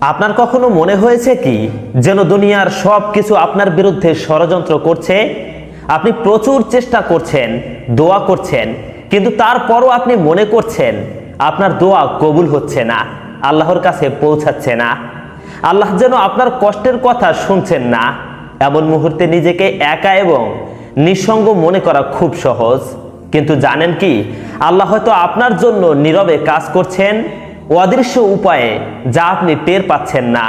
আপনার কখনো মনে হয়েছে কি যেন দুনিয়ার সব কিছু আপনার বিরুদ্ধে ষড়যন্ত্র করছে? আপনি প্রচুর চেষ্টা করছেন, দোয়া করছেন, কিন্তু তারপরও আপনি মনে করছেন আপনার দোয়া কবুল হচ্ছে না, আল্লাহর কাছে পৌঁছাচ্ছে না। আল্লাহ যেন আপনার কষ্টের কথা শুনছেন না। এমন মুহূর্তে নিজেকে একা এবং নিঃসঙ্গ মনে করা খুব সহজ। কিন্তু জানেন কি, আল্লাহ হয়তো আপনার জন্য নীরবে কাজ করছেন অদৃশ্য উপায়ে যা আপনি টের পাচ্ছেন না,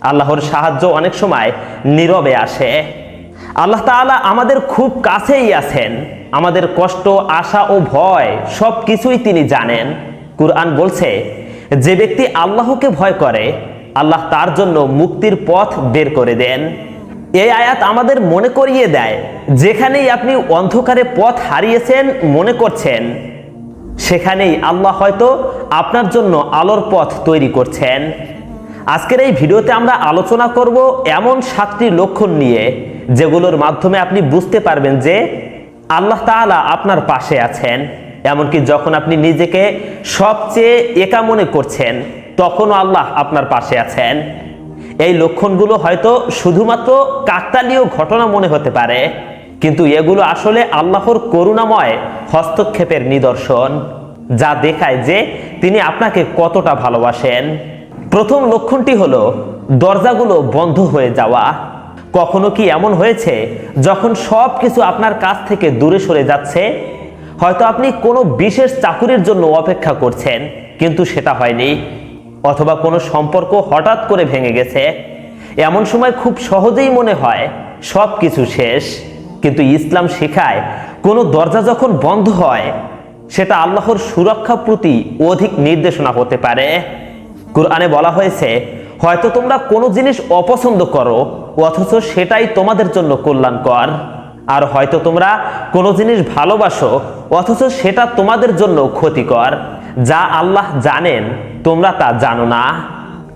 আল্লাহর সাহায্য অনেক সময় নীরবে আসে। আল্লাহ তাআলা আমাদের খুব কাছেই আছেন। আমাদের কষ্ট, আশা ও ভয় সব কিছুই তিনি জানেন। কুরআন বলছে, যে ব্যক্তি আল্লাহকে ভয় করে, আল্লাহ তার জন্য মুক্তির পথ বের করে দেন। এই আয়াত আমাদের মনে করিয়ে দেয়, যেখানেই আপনি অন্ধকারে পথ হারিয়েছেন মনে করছেন, সেখানেই আল্লাহ হয়তো আপনার জন্য আলোর পথ তৈরি করছেন। আজকের এই ভিডিওতে আমরা আলোচনা করব এমন সাতটি লক্ষণ নিয়ে, যেগুলোর মাধ্যমে আপনি বুঝতে পারবেন যে আল্লাহ তাআলা আপনার পাশে আছেন। এমনকি যখন আপনি নিজেকে সবচেয়ে একা মনে করছেন, তখনও আল্লাহ আপনার পাশে আছেন। এই লক্ষণগুলো হয়তো শুধুমাত্র কাকতালীয় ঘটনা মনে হতে পারে, কিন্তু এগুলো আসলে আল্লাহর করুণাময় হস্তক্ষেপের নিদর্শন। যা দেখায় যে তিনি আপনাকে কতটা ভালোবাসেন। প্রথম লক্ষণটি হলো, দরজাগুলো বন্ধ হয়ে যাওয়া। কখনো কি এমন হয়েছে, যখন সব কিছু আপনার কাছ থেকে দূরে সরে যাচ্ছে? হয়তো আপনি কোনো বিশেষ চাকুরির জন্য অপেক্ষা করছেন, কিন্তু সেটা হয়নি। অথবা কোনো সম্পর্ক হঠাৎ করে ভেঙে গেছে। এমন সময় খুব সহজেই মনে হয় সব কিছু শেষ। কিন্তু ইসলাম শেখায়, কোনো দরজা যখন বন্ধ হয় সেটা আল্লাহর সুরক্ষা প্রতি অধিক নির্দেশনা হতে পারে। কুরআনে বলা হয়েছে, হয়তো তোমরা কোনো জিনিস অপছন্দ করো, অথচ সেটাই তোমাদের জন্য কল্যাণকর। আর হয়তো তোমরা কোনো জিনিস ভালোবাসো, অথচ সেটা তোমাদের জন্য ক্ষতিকর। যা আল্লাহ জানেন, তোমরা তা জানো না।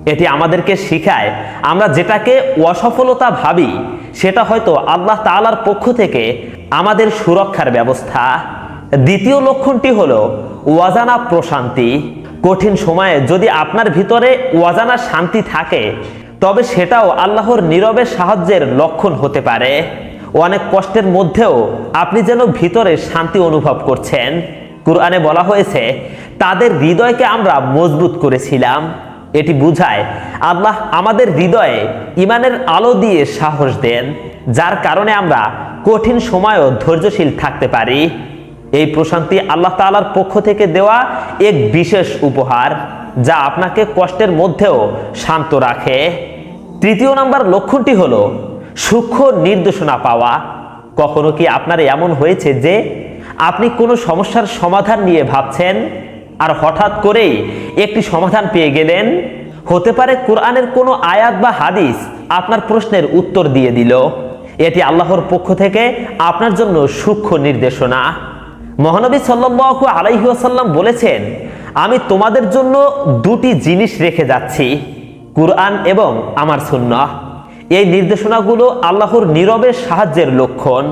এটি আমাদেরকে শিখায়, আমরা যেটাকে অসফলতা ভাবি, সেটা হয়তো আল্লাহ তাআলার পক্ষ থেকে আমাদের সুরক্ষার ব্যবস্থা। দ্বিতীয় লক্ষণটি হলো ওয়াজানা প্রশান্তি। কঠিন সময়ে যদি আপনার ভিতরে ওয়াজানা শান্তি থাকে, তবে সেটাও আল্লাহর নীরবে সাহায্যের লক্ষণ হতে পারে। অনেক কষ্টের মধ্যেও আপনি যেন ভিতরে শান্তি অনুভব করছেন। কুরআনে বলা হয়েছে, তাদের হৃদয়কে আমরা মজবুত করেছিলাম। এটি বুঝায়, আল্লাহ আমাদের হৃদয়ে ইমানের আলো দিয়ে সাহস দেন, যার কারণে আমরা কঠিন সময়ও ধৈর্যশীল থাকতে পারি। এই প্রশান্তি আল্লাহ তাআলার পক্ষ থেকে দেওয়া এক বিশেষ উপহার যা আপনাকে কষ্টের মধ্যেও শান্ত রাখে। তৃতীয় নাম্বার লক্ষণটি হলো সূক্ষ্ম নির্দেশনা পাওয়া। কখনো কি আপনার এমন হয়েছে যে আপনি কোনো সমস্যার সমাধান নিয়ে ভাবছেন আর হঠাৎ করেই একটি সমাধান পেয়ে গেলেন? হতে পারে কোরআনের কোনো আয়াত বা হাদিস আপনার প্রশ্নের উত্তর দিয়ে দিল। এটি আল্লাহর পক্ষ থেকে আপনার জন্য সূক্ষ্ম নির্দেশনা। মহানবী সাল্লাল্লাহু আলাইহি ওয়াসাল্লাম বলেছেন, আমি তোমাদের জন্য দুটি জিনিস রেখে যাচ্ছি, কুরআন এবং আমার সুন্নাহ। এই নির্দেশনাগুলো আল্লাহর নীরবের সাহায্যের লক্ষণ,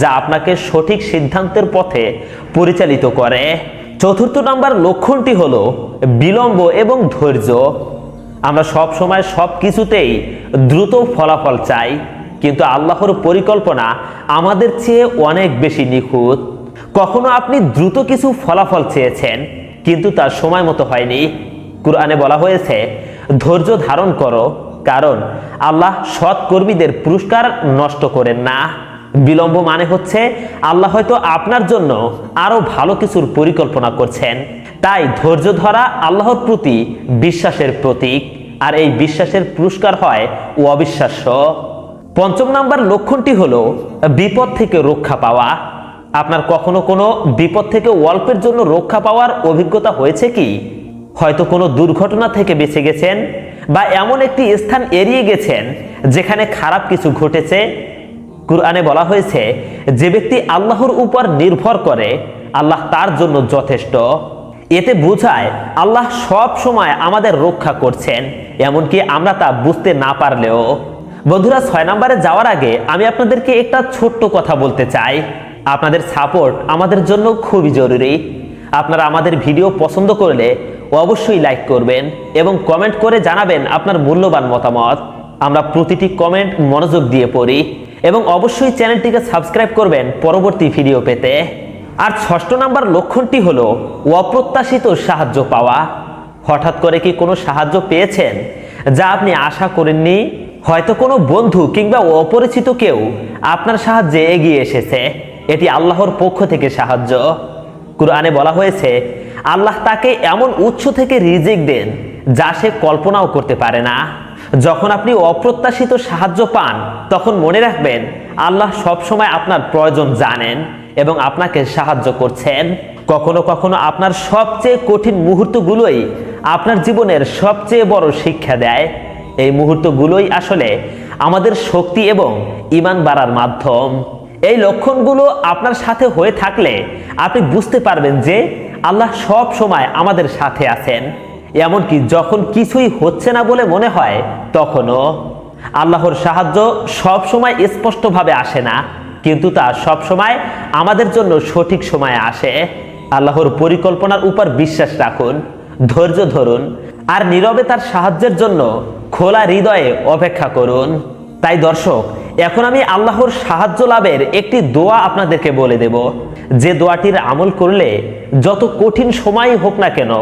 যা আপনাকে সঠিক সিদ্ধান্তের পথে পরিচালিত করে। চতুর্থ নাম্বার লক্ষণটি হলো বিলম্ব এবং ধৈর্য। আমরা সব সময় সব কিছুতেই দ্রুত ফলাফল চাই, কিন্তু আল্লাহর পরিকল্পনা আমাদের চেয়ে অনেক বেশি নিখুঁত। কখনো আপনি দ্রুত কিছু ফলাফল চেয়েছেন, কিন্তু তার সময় মতো হয়নি। কুরআনে বলা হয়েছে, ধৈর্য ধারণ করো, কারণ আল্লাহ সৎ কর্মীদের পুরস্কার নষ্ট করেন না। বিলম্ব মানে হচ্ছে, আল্লাহ হয়তো আপনার জন্য আরও ভালো কিছুর পরিকল্পনা করছেন। তাই ধৈর্য ধরা আল্লাহর প্রতি বিশ্বাসের প্রতীক, আর এই বিশ্বাসের পুরস্কার হয় ও অবিশ্বাস্য। পঞ্চম নাম্বার লক্ষণটি হলো, বিপদ থেকে রক্ষা পাওয়া। আপনার কখনো কোনো বিপদ থেকে অল্পের জন্য রক্ষা পাওয়ার অভিজ্ঞতা হয়েছে কি? হয়তো কোনো দুর্ঘটনা থেকে বেঁচে গেছেন বা এমন একটি স্থান এড়িয়ে গেছেন যেখানে খারাপ কিছু ঘটেছে? কুরআনে বলা হয়েছে, যে ব্যক্তি আল্লাহর উপর নির্ভর করে, আল্লাহ তার জন্য যথেষ্ট। এতে বোঝায়, আল্লাহ সব সময় আমাদের রক্ষা করছেন, এমনকি আমরা তা বুঝতে না পারলেও। বন্ধুরা, ছয় নম্বরে যাওয়ার আগে আমি আপনাদেরকে একটা ছোট্ট কথা বলতে চাই। আপনাদের সাপোর্ট আমাদের জন্য খুবই জরুরি। আপনারা আমাদের ভিডিও পছন্দ করলে অবশ্যই লাইক করবেন এবং কমেন্ট করে জানাবেন আপনার মূল্যবান মতামত। আমরা প্রতিটি কমেন্ট মনোযোগ দিয়ে পড়ি এবং অবশ্যই চ্যানেলটিকে সাবস্ক্রাইব করবেন পরবর্তী ভিডিও পেতে। আর ষষ্ঠ নাম্বার লক্ষণটি হলো অপ্রত্যাশিত সাহায্য পাওয়া। হঠাৎ করে কি কোনো সাহায্য পেয়েছেন যা আপনি আশা করেননি? হয়তো কোনো বন্ধু কিংবা অপরিচিত কেউ আপনার সাহায্যে এগিয়ে এসেছে। এটি আল্লাহর পক্ষ থেকে সাহায্য। কুরআনে বলা হয়েছে, আল্লাহ তাকে এমন উৎস থেকে রিজিক দেন যা সে কল্পনাও করতে পারে না। যখন আপনি অপ্রত্যাশিত সাহায্য পান, তখন মনে রাখবেন, আল্লাহ সবসময় আপনার প্রয়োজন জানেন এবং আপনাকে সাহায্য করছেন। কখনো কখনো আপনার সবচেয়ে কঠিন মুহূর্তগুলোই আপনার জীবনের সবচেয়ে বড় শিক্ষা দেয়। এই মুহূর্তগুলোই আসলে আমাদের শক্তি এবং ইমান বাড়ার মাধ্যম। এই লক্ষণগুলো আপনার সাথে হয়ে থাকলে আপনি বুঝতে পারবেন যে আল্লাহ সব সময় আমাদের সাথে আছেন। এমনকি যখন কিছুই হচ্ছে না বলে মনে হয়, তখনও আল্লাহর সাহায্য সব সময় স্পষ্টভাবে আসে না। কিন্তু তা সব সময় আমাদের জন্য সঠিক সময়ে আসে। আল্লাহর পরিকল্পনার উপর বিশ্বাস রাখুন, ধৈর্য ধরুন, আর নীরবে তার সাহায্যের জন্য খোলা হৃদয়ে অপেক্ষা করুন। তাই দর্শক এখন আমি আল্লাহর সাহায্য লাভের একটি দোয়া আপনাদেরকে বলে দেব। যে দোয়াটির আমল করলে যত কঠিন সময়ই হোক না কেন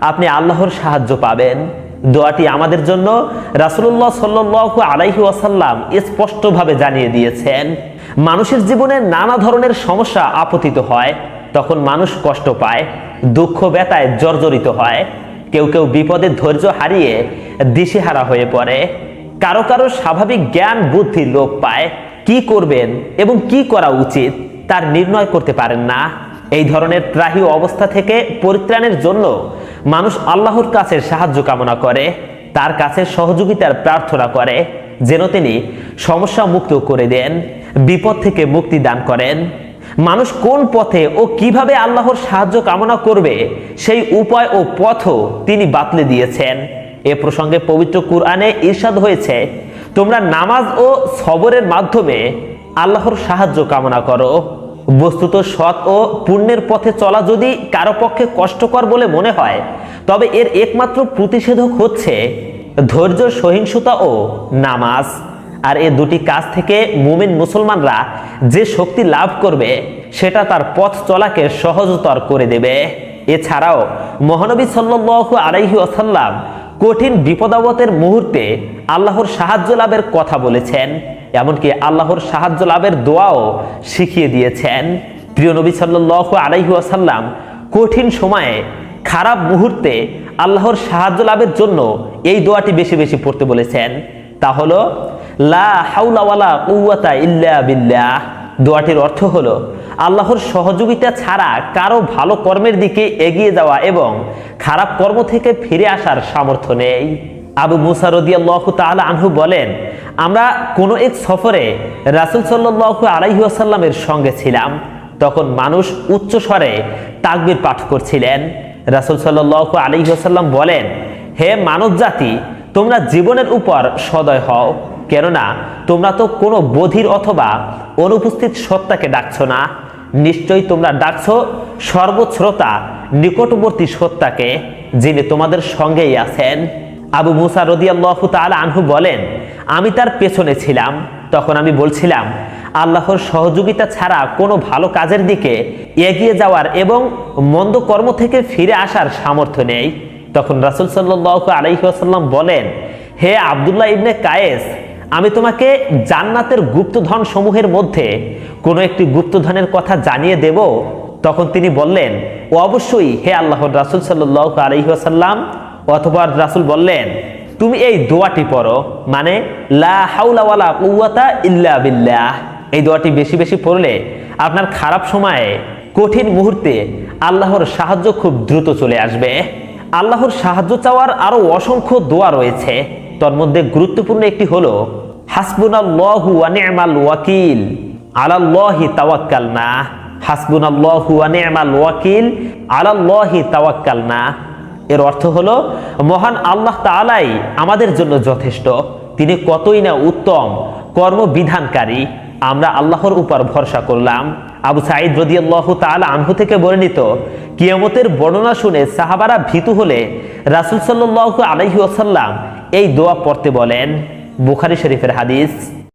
আপনি আল্লাহর সাহায্য পাবেন। দোয়াটি আমাদের জন্য রাসুল্লাহ সাল্লু আলাইহি ওয়াসাল্লাম স্পষ্টভাবে জানিয়ে দিয়েছেন। মানুষের জীবনে নানা ধরনের সমস্যা আপতিত হয়, তখন মানুষ কষ্ট পায়, দুঃখ ব্যথায় জর্জরিত হয়, কেউ কেউ বিপদে ধৈর্য হারিয়ে দিশেহারা হয়ে পড়ে। কারও কারও স্বাভাবিক জ্ঞান, বুদ্ধি লোপ পায়। কি করবেন এবং কি করা উচিত তার নির্ণয় করতে পারেন না। এই ধরনের ত্রাহী অবস্থা থেকে পরিত্রাণের জন্য মানুষ আল্লাহর কাছে সাহায্য কামনা করে, তার কাছে সহযোগিতার প্রার্থনা করে, যেন তিনি সমস্যা মুক্ত করে দেন, বিপদ থেকে মুক্তি দান করেন। মানুষ কোন পথে ও কীভাবে আল্লাহর সাহায্য কামনা করবে, সেই উপায় ও পথও তিনি বাতলে দিয়েছেন। এ প্রসঙ্গে পবিত্র কুরআনে ঈর্ষাদ হয়েছে, তোমরা নামাজ ও সবরের মাধ্যমে আল্লাহর সাহায্য কামনা করো। বস্তুত সৎ ও পুণ্যের পথে চলা যদি কারও পক্ষে কষ্টকর বলে মনে হয়, তবে এর একমাত্র প্রতিষেধক হচ্ছে ধৈর্য, সহিংসতা ও নামাজ। আর এ দুটি কাজ থেকে মুমিন মুসলমানরা যে শক্তি লাভ করবে, সেটা তার পথ চলাকে সহজতর করে দেবে। এছাড়াও মহানবী সাল্লু আলাইহি আসাল্লাম কঠিন বিপদাবতের মুহূর্তে আল্লাহর সাহায্য লাভের কথা বলেছেন, এমনকি আল্লাহর সাহায্য লাভের দোয়াও শিখিয়ে দিয়েছেন। প্রিয় নবী সাল্লু আলাইহি আসাল্লাম কঠিন সময়ে খারাপ মুহূর্তে আল্লাহর সাহায্য লাভের জন্য এই দোয়াটি বেশি বেশি পড়তে বলেছেন। তা হলো, লা হাউলা ওয়ালা কুওয়াতা ইল্লা বিল্লাহ। দোয়াটির অর্থ হলো, আল্লাহর সহযোগিতা ছাড়া কারও ভালো কর্মের দিকে এগিয়ে যাওয়া এবং খারাপ কর্ম থেকে ফিরে আসার সামর্থ্য নেই। আবু মুসা রদিয়াল্লাহ তাআলা আনহু বলেন, আমরা কোনো এক সফরে রাসূল সাল্লাল্লাহু আলাইহি ওয়াসাল্লামের সঙ্গে ছিলাম। তখন মানুষ উচ্চ স্বরে তাকবির পাঠ করছিলেন। রাসূল সাল্লাল্লাহু আলাইহি ওয়াসাল্লাম বলেন, হে মানব জাতি তোমরা জীবনের উপর সদয় হও। কেননা তোমরা তো কোনো বধির অথবা অনুপস্থিত সত্তাকে ডাকছো না। নিশ্চয়ই তোমরা ডাকছো সর্বশ্রোতা, নিকটবর্তী সত্তাকে, যিনি তোমাদের সঙ্গেই আছেন। আবু মুসা রদিয়াল্লাহ তাআলা আনহু বলেন, আমি তার পেছনে ছিলাম। তখন আমি বলছিলাম, আল্লাহর সহযোগিতা ছাড়া কোনো ভালো কাজের দিকে এগিয়ে যাওয়ার এবং মন্দ কর্ম থেকে ফিরে আসার সামর্থ্য নেই। তখন রাসুল সাল্লাহ আলাইসাল্লাম বলেন, হে আবদুল্লাহ ইবনে কায়েস আমি তোমাকে জান্নাতের গুপ্তধন সমূহের মধ্যে কোনো একটি গুপ্তধনের কথা জানিয়ে দেব। তখন তিনি বললেন, ও অবশ্যই, হে আল্লাহর রাসুল সাল্লাহ আলহিহাসাল্লাম অথবা রাসুল বললেন, তুমি এই দোয়াটি পড়ো মানে লা হাউলা ওয়ালা কুওয়াতা ইল্লা বিল্লাহ। এই দোয়াটি বেশি বেশি পড়লে আপনার খারাপ সময়ে, কঠিন মুহূর্তে আল্লাহর সাহায্য খুব দ্রুত চলে আসবে। আল্লাহর সাহায্য চাওয়ার আরও অসংখ্য দোয়া রয়েছে। তার মধ্যে গুরুত্বপূর্ণ একটি হলো, হাসবুনাল্লাহু আলাল্লাহি তাওয়াক্কালনা। হাসবুনাল্লাহু ওয়া নি'মাল ওয়াকিল আলাল্লাহি তাওয়াক্কালনা। এর অর্থ হলো, মহান আল্লাহ তাআলাই আমাদের জন্য যথেষ্ট। তিনি কতই না উত্তম কর্মবিধানকারী। আমরা আল্লাহর উপর ভরসা করলাম। আবু সাঈদ রদিয়াল্লাহ তাআলা আনহু থেকে বর্ণিত কিয়ামতের বর্ণনা শুনে সাহাবারা ভীতু হলে রাসূল সাল্লাল্লাহু আলাইহি ওয়াসাল্লাম এই দোয়া পড়তে বলেন বুখারি শরীফের হাদিস।